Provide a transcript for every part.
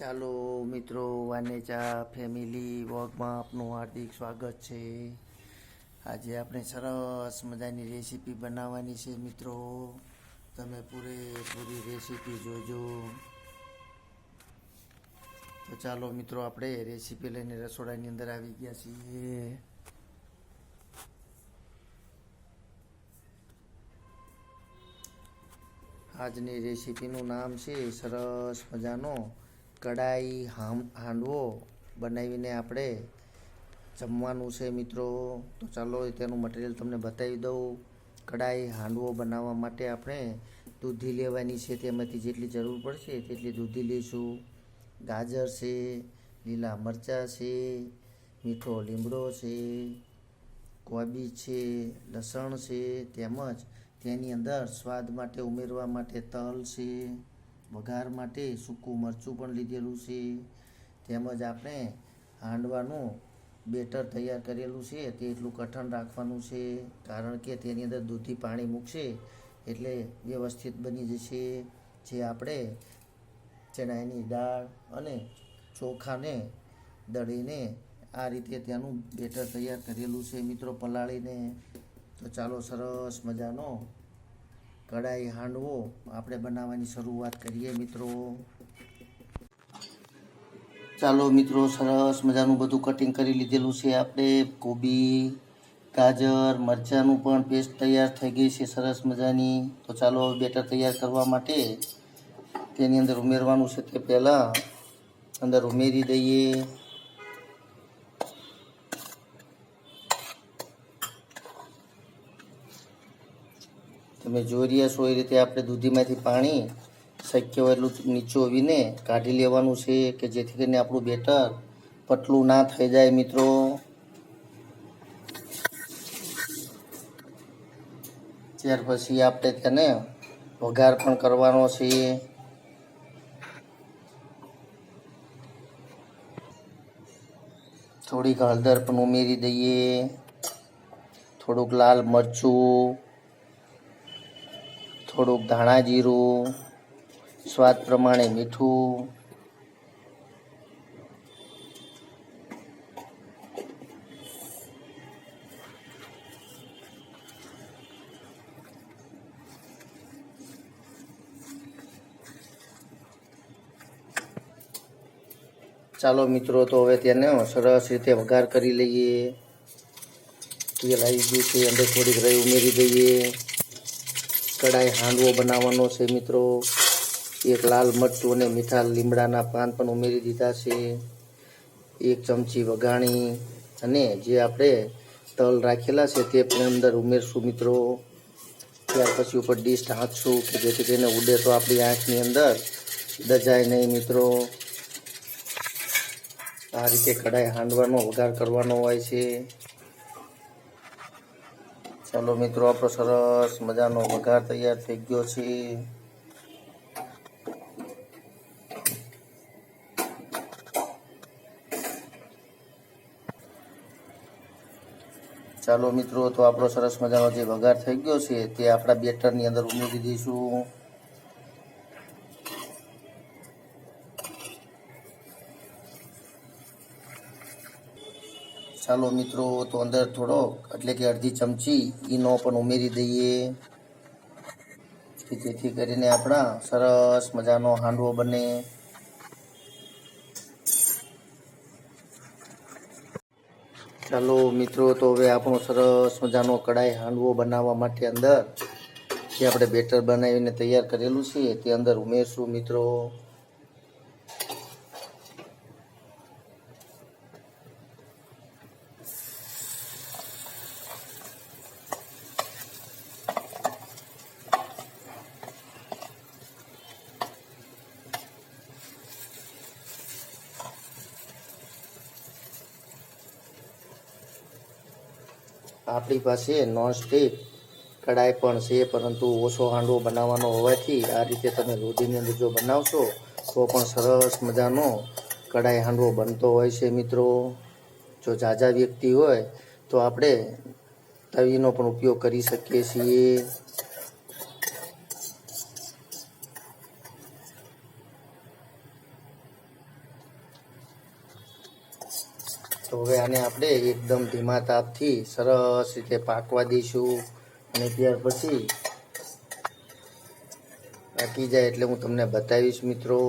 ચાલો મિત્રો વાનેચા ફેમિલી વોગમાં આપનું હાર્દિક સ્વાગત છે. આજે આપણે સરસ મજાની રેસીપી બનાવવાની છે મિત્રો. તમે પૂરેપૂરી રેસીપી જોજો. તો ચાલો મિત્રો, આપણે રેસીપી લઈને રસોડાની અંદર આવી ગયા છીએ. આજની રેસીપીનું નામ છે સરસ મજાનો કડાઈ હાંડવો બનાવીને આપણે જમવાનું છે મિત્રો. તો ચાલો તેનું મટીરિયલ તમને બતાવી દઉં. કડાઈ હાંડવો બનાવવા માટે આપણે દૂધી લેવાની છે. તેમાંથી જેટલી જરૂર પડશે તેટલી દૂધી લઈશું. ગાજર છે, લીલા મરચાં છે, મીઠો લીમડો છે, કોબી છે, લસણ છે, તેમજ તેની અંદર સ્વાદ માટે ઉમેરવા માટે તલ છે. વઘાર માટે સૂકું મરચું પણ લીધેલું છે. તેમજ આપણે હાંડવાનું બેટર તૈયાર કરેલું છે તે એટલું કઠણ રાખવાનું છે, કારણ કે તેની અંદર દૂધી પાણી મૂકશે એટલે વ્યવસ્થિત બની જશે. જે આપણે ચણાની દાળ અને ચોખાને દળીને આ રીતે તેનું બેટર તૈયાર કરેલું છે. મિત્રો, પલાળીને તો ચાલો સરસ મજાનો કઢાઈ હાંડવો આપણે બનાવવાની શરૂઆત કરીએ મિત્રો. ચાલો મિત્રો, સરસ મજાનું બધું કટિંગ કરી લીધેલું છે આપણે. કોબી, ગાજર, મરચાંનું પણ પેસ્ટ તૈયાર થઈ ગઈ છે સરસ મજાની. તો ચાલો બેટર તૈયાર કરવા માટે તેની અંદર ઉમેરવાનું છે તે પહેલાં. અંદર ઉમેરી દઈએ. તમે જોઈ રહ્યા છો એ રીતે આપણે દૂધીમાંથી પાણી શક્ય હોય એટલું નીચોવીને કાઢી લેવાનું છે કે જેથી કરીને આપણું બેટર પતલું ના થઈ જાય મિત્રો. ત્યાર પછી આપણે તેને વઘાર પણ કરવાનો છે. થોડીક હળદર પણ ઉમેરી દઈએ. થોડુંક લાલ મરચું. થોડુંક ધાણા જીરું, સ્વાદ પ્રમાણે મીઠું, ચાલો મિત્રો, તો હવે તેને સરસ રીતે વઘાર કરી લઈએ. તેલ આવી ગયું છે, અંદર થોડીક રહી ઉમેરી દઈએ. કડાઈ હાંડવો બનાવવાનો છે મિત્રો. એક લાલ મરચું અને મીઠા લીમડાના પાન પણ ઉમેરી દીધા છે. એક ચમચી વઘાણી અને જે આપણે તલ રાખેલા છે તે પણ અંદર ઉમેરશું મિત્રો. ત્યાર પછી ઉપર ડીશ ઢાંકશું કે જેથી કરીને ઉડે તો આપણી આંખની અંદર દજાય નહીં મિત્રો. આ રીતે કડાઈ હાંડવાનો વઘાર કરવાનો હોય છે. ચાલો મિત્રો, આપણો સરસ મજાનો વઘાર તૈયાર થઈ ગયો છે. ચાલો મિત્રો, તો આપણો સરસ મજાનો જે વઘાર થઈ ગયો છે, તે આપણા બેટરની અંદર ઉમેરી દઈશું. ચાલો મિત્રો, તો અંદર થોડો, એટલે કે અડધી ચમચી ઈનો પણ ઉમેરી દઈએ. કે જેથી કરીને આપણા સરસ મજાનો હાંડવો બને. ચાલો મિત્રો, તો હવે આપણો સરસ મજાનો કડાઈ હાંડવો બનાવવા માટે અંદર જે આપણે બેટર બનાવીને તૈયાર કરેલું છે તે અંદર ઉમેરશું મિત્રો. આપણી પાસે નોનસ્ટિક કડાઈ પણ છે, પરંતુ ઓછો હાંડવો બનાવવાનો હોવાથી આ રીતે તમે રોટીની અંદર જો બનાવશો, તો પણ સરસ મજાનો કડાઈ હાંડવો બનતો હોય છે મિત્રો. જો ઝાઝા વ્યક્તિ હોય, તો આપણે તવીનો પણ ઉપયોગ કરી શકીએ છીએ. તો હવે આને આપણે એકદમ ધીમા તાપથી સરસ રીતે પાકવા દઈશું. અને ત્યાર પછી પાકી જાય એટલે હું તમને બતાવીશ મિત્રો.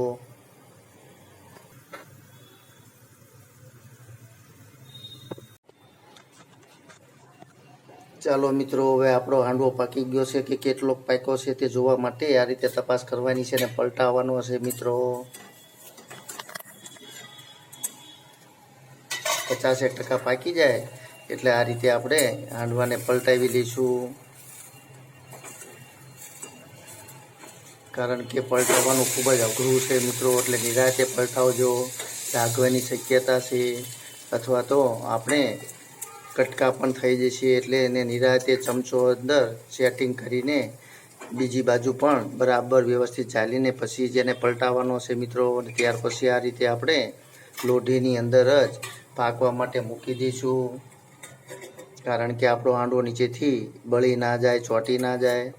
ચાલો મિત્રો, હવે આપણો હાંડવો પાકી ગયો છે કે કેટલો પાક્યો છે તે જોવા માટે આ રીતે તપાસ કરવાની છે અને પલટાવવાનો હશે મિત્રો. પચાસેક ટકા પાકી જાય, એટલે આ રીતે આપણે હાંડવાને પલટાવી લઈશું. કારણ કે પલટાવવાનું ખૂબ જ અઘરું છે મિત્રો, એટલે નિરાતે પલટાવજો લાગવાની શક્યતા છે, અથવા તો આપણે કટકા પણ થઈ જશે, એટલે એને નિરાતે ચમચો અંદર સેટિંગ કરીને બીજી બાજુ પણ બરાબર વ્યવસ્થિત ચાલીને પછી જેને પલટાવવાનો છે મિત્રો ત્યાર પછી આ રીતે આપણે લોઢીની અંદર જ પાકવા માટે મૂકી દઈશું. કારણ કે આપણો હાંડવો નીચેથી બળી ના જાય, ચોંટી ના જાય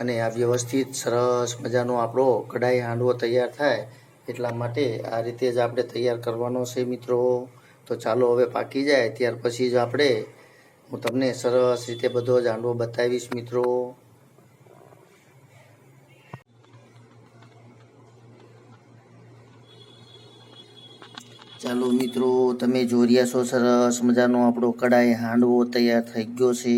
અને આ વ્યવસ્થિત, સરસ મજાનો આપણો કઢાઈ હાંડવો તૈયાર થાય એટલા માટે આ રીતે જ આપણે તૈયાર કરવાનો છે મિત્રો. તો ચાલો હવે પાકી જાય. ત્યાર પછી જ આપણે હું તમને સરસ રીતે બધો જ હાંડવો બતાવીશ મિત્રો. ચાલો મિત્રો, તમે જોઈ રહ્યા છો સરસ મજાનો આપણો કડાઈ હાંડવો તૈયાર થઈ ગયો છે.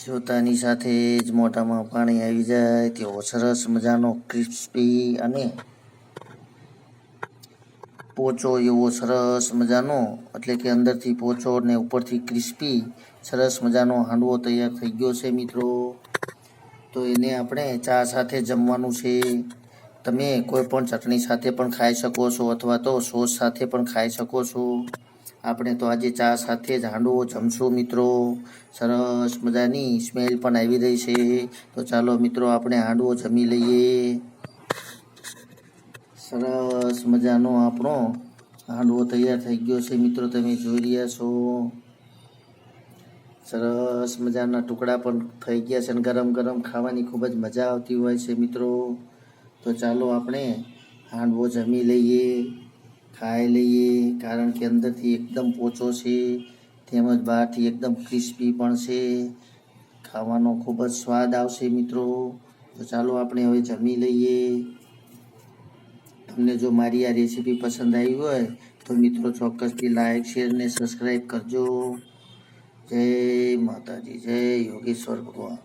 જોતાની સાથે જ મોઢામાં પાણી આવી જાય તેવો સરસ મજાનો ક્રિસ્પી અને પોચો એવો સરસ મજાનો, એટલે કે અંદરથી પોચો ને ઉપરથી ક્રિસ્પી સરસ મજાનો હાંડવો તૈયાર થઈ ગયો છે મિત્રો. તો એને આપણે ચા સાથે જમવાનું છે. તમે કોઈ પણ ચટણી સાથે પણ ખાઈ શકો છો અથવા તો સોસ સાથે પણ ખાઈ શકો છો. આપણે તો આજે ચા સાથે જ હાંડવો જમશું મિત્રો. સરસ મજાની સ્મેલ પણ આવી રહી છે. તો ચાલો મિત્રો આપણે હાંડવો જમી લઈએ. સરસ મજાનો આપણો હાંડવો તૈયાર થઈ ગયો છે મિત્રો તમે જોઈ રહ્યા છો. સરસ મજાના ટુકડા પણ થઈ ગયા છે અને ગરમ ગરમ ખાવાની ખૂબ જ મજા આવતી હોય છે મિત્રો. તો ચાલો આપણે હાંડવો જમી લઈએ, ખાઈ લઈએ, કારણ કે અંદરથી એકદમ પોચો છે, તેમજ બહારથી એકદમ ક્રિસ્પી પણ છે. ખાવાનો ખૂબ જ સ્વાદ આવશે મિત્રો. તો ચાલો આપણે હવે જમી લઈએ. તમને જો મારી આ રેસીપી પસંદ આવી હોય તો મિત્રો ચોક્કસથી લાઈક, શેર ને સબસ્ક્રાઈબ કરજો. જય માતાજી જય યોગેશ્વર ભગવાન.